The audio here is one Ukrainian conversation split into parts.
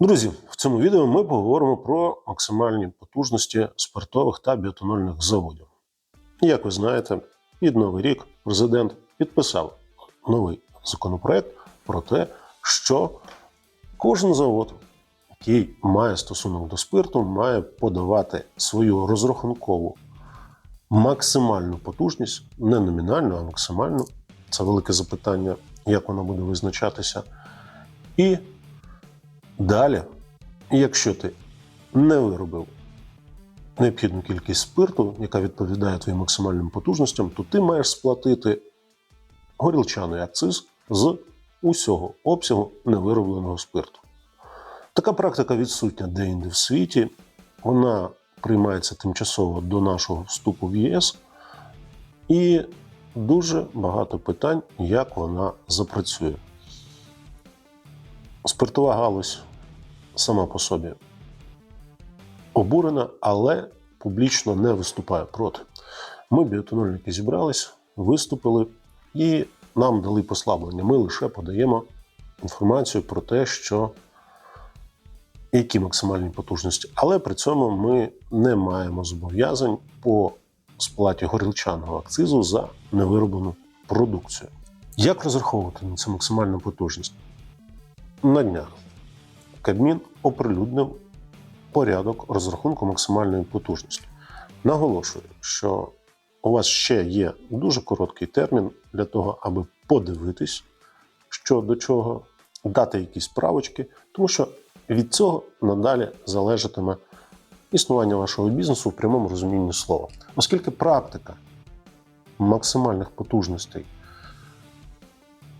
Друзі, в цьому відео ми поговоримо про максимальні потужності спиртових та біотонольних заводів. Як ви знаєте, під новий рік президент підписав новий законопроект про те, що кожен завод, який має стосунок до спирту, має подавати свою розрахункову максимальну потужність, не номінальну, а максимальну. Це велике запитання, як вона буде визначатися. І Далі, якщо ти не виробив необхідну кількість спирту, яка відповідає твоїм максимальним потужностям, то ти маєш сплатити горілчаний акциз з усього обсягу невиробленого спирту. Така практика відсутня деінде в світі. Вона приймається тимчасово до нашого вступу в ЄС, і дуже багато питань, як вона запрацює. Спиртова галузь сама по собі обурена, але публічно не виступає проти. Ми, біотонольники, зібрались, виступили і нам дали послаблення. Ми лише подаємо інформацію про те, що які максимальні потужності, але при цьому ми не маємо зобов'язань по сплаті горілчаного акцизу за невироблену продукцію. Як розраховувати на цю максимальну потужність? На днях Кабмін оприлюднив порядок розрахунку максимальної потужності. Наголошую, що у вас ще є дуже короткий термін для того, аби подивитись, що до чого, дати якісь правочки, тому що від цього надалі залежатиме існування вашого бізнесу в прямому розумінні слова. Оскільки практика максимальних потужностей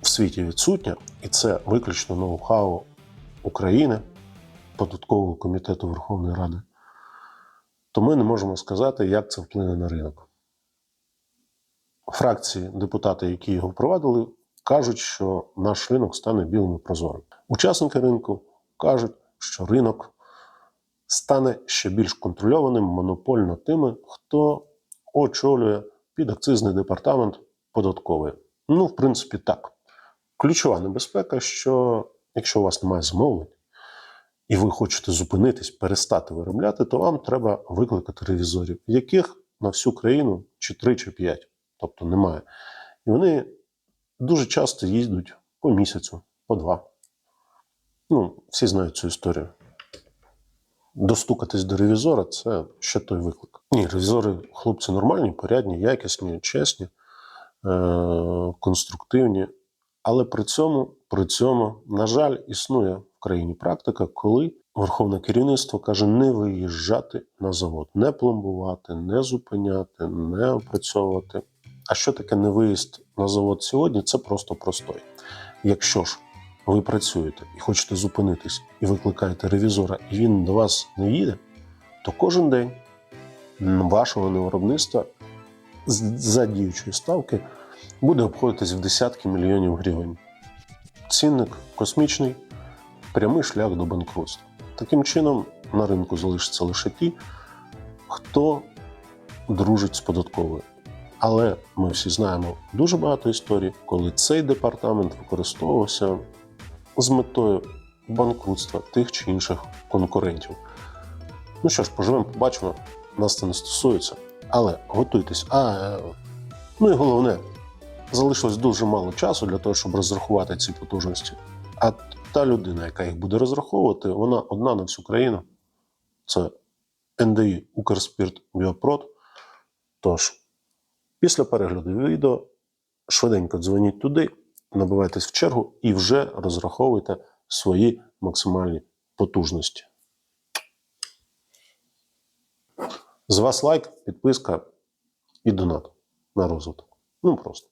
в світі відсутня, і це виключно ноу-хау України, податкового комітету Верховної Ради, то ми не можемо сказати, як це вплине на ринок. Фракції, депутати, які його впровадили, кажуть, що наш ринок стане білим і прозорим. Учасники ринку кажуть, що ринок стане ще більш контрольованим монопольно тими, хто очолює підакцизний департамент податковий. Ну, в принципі, так. Ключова небезпека, що якщо у вас немає замовлень, і ви хочете зупинитись, перестати виробляти, то вам треба викликати ревізорів, яких на всю країну чи 3, чи 5, тобто немає. І вони дуже часто їздять по місяцю, по два. Ну, всі знають цю історію. Достукатись до ревізора це ще той виклик. Ні, ревізори, хлопці нормальні, порядні, якісні, чесні, е- конструктивні. Але при цьому, при цьому, на жаль, існує в країні практика, коли верховне керівництво каже не виїжджати на завод, не пломбувати, не зупиняти, не опрацьовувати. А що таке не виїзд на завод сьогодні? Це просто простой. Якщо ж ви працюєте і хочете зупинитись, і викликаєте ревізора, і він до вас не їде, то кожен день вашого невиробництва за діючої ставки буде обходитись в десятки мільйонів гривень. Цінник космічний, прямий шлях до банкрутства. Таким чином, на ринку залишаться лише ті, хто дружить з податковою. Але ми всі знаємо дуже багато історій, коли цей департамент використовувався з метою банкрутства тих чи інших конкурентів. Ну що ж, поживемо, побачимо, нас це не стосується. Але готуйтесь. А, е, ну і головне, залишилось дуже мало часу для того, щоб розрахувати ці потужності. А та людина, яка їх буде розраховувати, вона одна на всю країну. Це НДІ Укрспірт Біопрод. Тож, після перегляду відео швиденько дзвоніть туди, набивайтесь в чергу і вже розраховуйте свої максимальні потужності. З вас лайк, підписка і донат на розвиток. Ну просто.